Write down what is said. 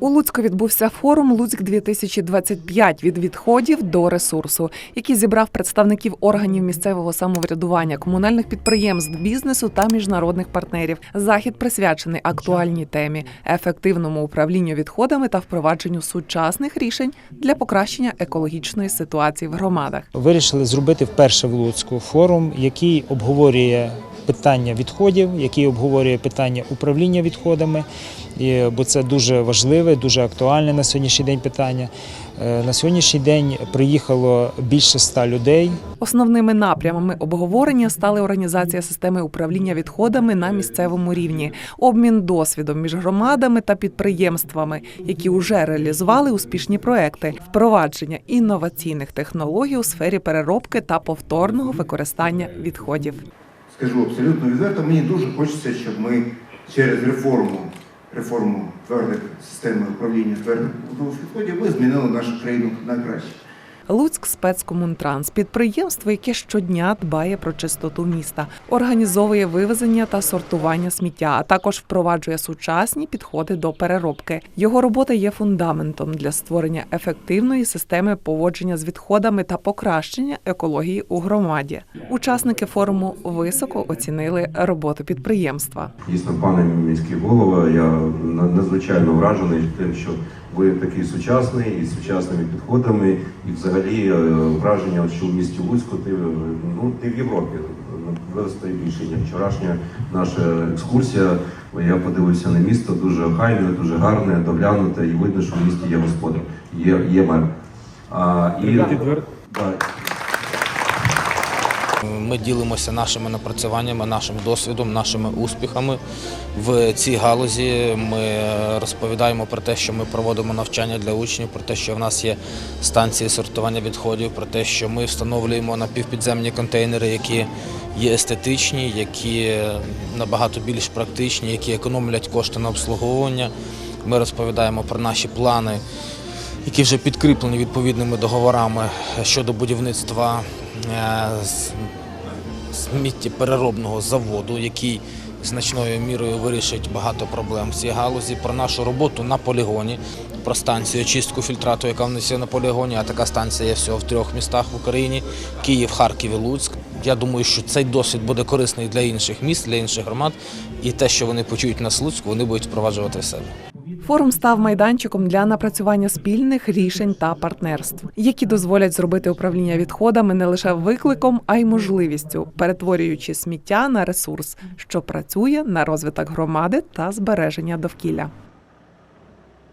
У Луцьку відбувся форум Луцьк 2025 від відходів до ресурсу, який зібрав представників органів місцевого самоврядування, комунальних підприємств, бізнесу та міжнародних партнерів. Захід присвячений актуальній темі ефективному управлінню відходами та впровадженню сучасних рішень для покращення екологічної ситуації в громадах. Вирішили зробити вперше в Луцьку форум, який обговорює питання відходів, який обговорює питання управління відходами, бо це дуже важливе, дуже актуальне на сьогоднішній день питання. Е, На сьогоднішній день приїхало більше ста людей. Основними напрямами обговорення стали організація системи управління відходами на місцевому рівні, обмін досвідом між громадами та підприємствами, які вже реалізували успішні проекти, впровадження інноваційних технологій у сфері переробки та повторного використання відходів. Скажу абсолютно відверто, мені дуже хочеться, щоб ми через реформу, реформу твердих системи управління твердих побудових відходів ми змінили нашу країну на краще. Луцьк спецкомунтранс підприємство, яке щодня дбає про чистоту міста, організовує вивезення та сортування сміття, а також впроваджує сучасні підходи до переробки. Його робота є фундаментом для створення ефективної системи поводження з відходами та покращення екології у громаді. Учасники форуму високо оцінили роботу підприємства. Дійсно, пане міський голова, я надзвичайно вражений тим, що ви такий сучасний із сучасними підходами, і взагалі е, враження, що в місті Луцьку ти, е, ну, ти в Європі виросте більше, ніж вчорашня наша екскурсія. Я подивився на місто, дуже охайне, дуже гарне, доглянуте, і видно, що в місті є господар, є, є мер. А, і, да, Ми ділимося нашими напрацюваннями, нашим досвідом, нашими успіхами в цій галузі. Ми розповідаємо про те, що ми проводимо навчання для учнів, про те, що в нас є станції сортування відходів, про те, що ми встановлюємо напівпідземні контейнери, які є естетичні, які набагато більш практичні, які економлять кошти на обслуговування. Ми розповідаємо про наші плани які вже підкріплені відповідними договорами щодо будівництва сміттєпереробного заводу, який значною мірою вирішить багато проблем в цій галузі, про нашу роботу на полігоні, про станцію очистку фільтрату, яка в нас є на полігоні, а така станція є всього в трьох містах в Україні Київ, Харків і Луцьк. Я думаю, що цей досвід буде корисний для інших міст, для інших громад, і те, що вони почують нас в Луцьку, вони будуть впроваджувати в себе. Форум став майданчиком для напрацювання спільних рішень та партнерств, які дозволять зробити управління відходами не лише викликом, а й можливістю, перетворюючи сміття на ресурс, що працює на розвиток громади та збереження довкілля.